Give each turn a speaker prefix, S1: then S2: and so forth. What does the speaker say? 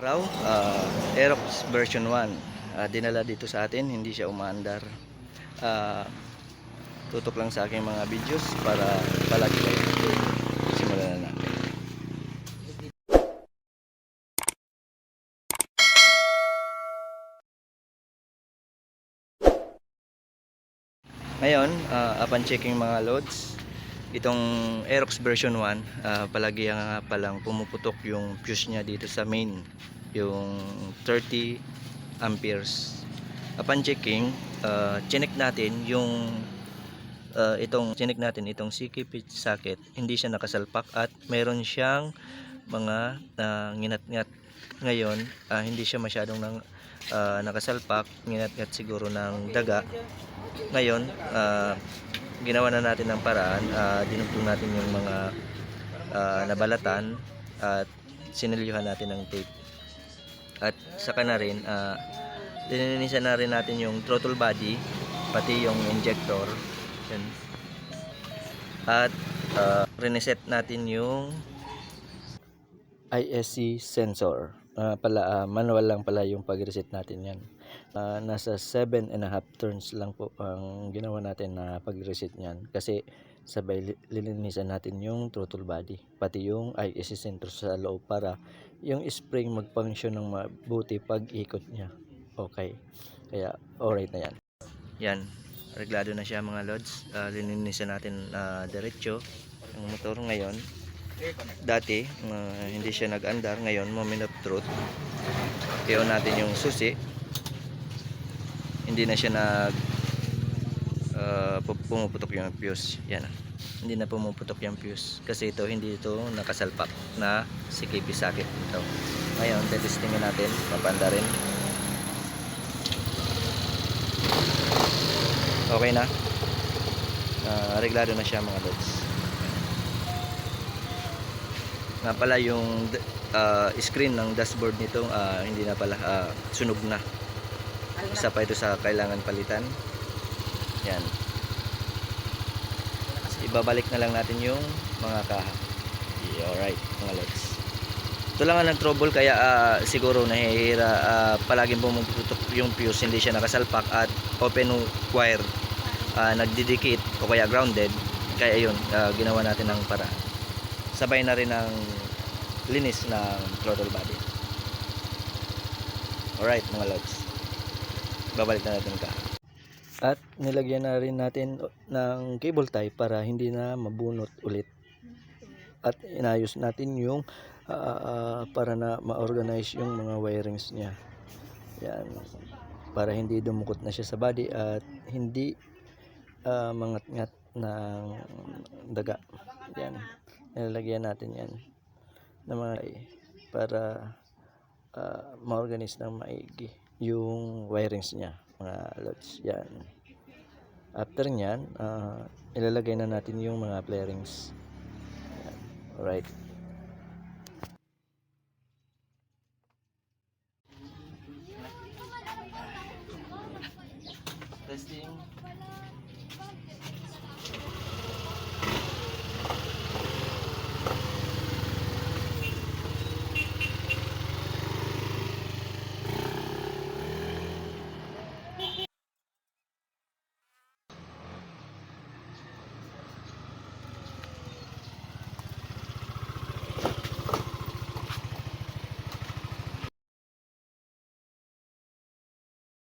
S1: Araw, uh, Aerox version 1. Ah, dinala dito sa atin, hindi siya umaandar. Ah, tutok lang sa aking mga videos para palagi kayo. Simulan na natin. Ngayon, ah, upon checking mga loads, itong Aerox version 1, ah, palagi nga palang pumuputok yung fuse niya dito sa main, yung 30 amperes. Upon checking, uh, chinek natin yung ah, itong chinek natin itong CK pitch socket, hindi siya nakasalpak at meron siyang mga ah, nginat-ngat. Ngayon, ah, hindi siya masyadong nang, ah, nakasalpak, nginat-ngat siguro ng daga. Ngayon, ah, ginawa na natin ng paraan, uh, dinugtong natin yung mga ah, nabalatan at sinilyuhan natin ng tape. At saka na rin, uh, lininisan na rin natin yung throttle body, pati yung injector. Yan. At uh, reset natin yung ISC sensor. Ah, pala, ah, manual lang pala yung pag-reset natin yan. Ah, nasa 7 and a half turns lang po ang ginawa natin na pag-reset niyan. Kasi sabay li- lilinisan natin yung throttle body pati yung ISC sensor sa loob para yung spring mag-function ng mabuti pag ikot niya. Okay. Kaya alright na yan. Yan. Reglado na siya mga lods. Ah, lilinisan natin ah, diretso yung motor ngayon dati ah, hindi siya nag-andar. Ngayon moment of truth. I-on natin yung susi. Hindi na siya nag uh, pu- pumuputok yung fuse. Yan. Hindi na pumuputok yung fuse. Kasi ito hindi ito nakasalpak na CKP socket ito. Ngayon testingin natin. Papanda rin. Okay na. Uh, reglado na siya mga lods nga pala yung uh, screen ng dashboard nito uh, hindi na pala uh, sunog na. Isa pa ito sa kailangan palitan. Yan. Ibabalik na lang natin yung mga kaha. Yeah, alright mga lods ito lang ang nag-trouble kaya ah, siguro nahihira ah, palaging pumuputok yung fuse hindi siya nakasalpak at open wire. Ah, nagdidikit o kaya grounded. Kaya yun ah, ginawa natin ng para sabay na rin ang linis ng throttle body alright mga lods babalik na natin ka. At nilagyan na rin natin ng cable tie para hindi na mabunot ulit. At inayos natin yung ah, ah, para na ma-organize yung mga wirings niya. Yan. Para hindi dumukot na siya sa body at hindi ah, mangat-ngat ng daga. Yan. Nilalagyan natin yan ng mga para ah, ma-organize ng maigi yung wirings niya mga lods. Yan. After nyan ah, ilalagay na natin yung mga flarings. Yan. alright. Testing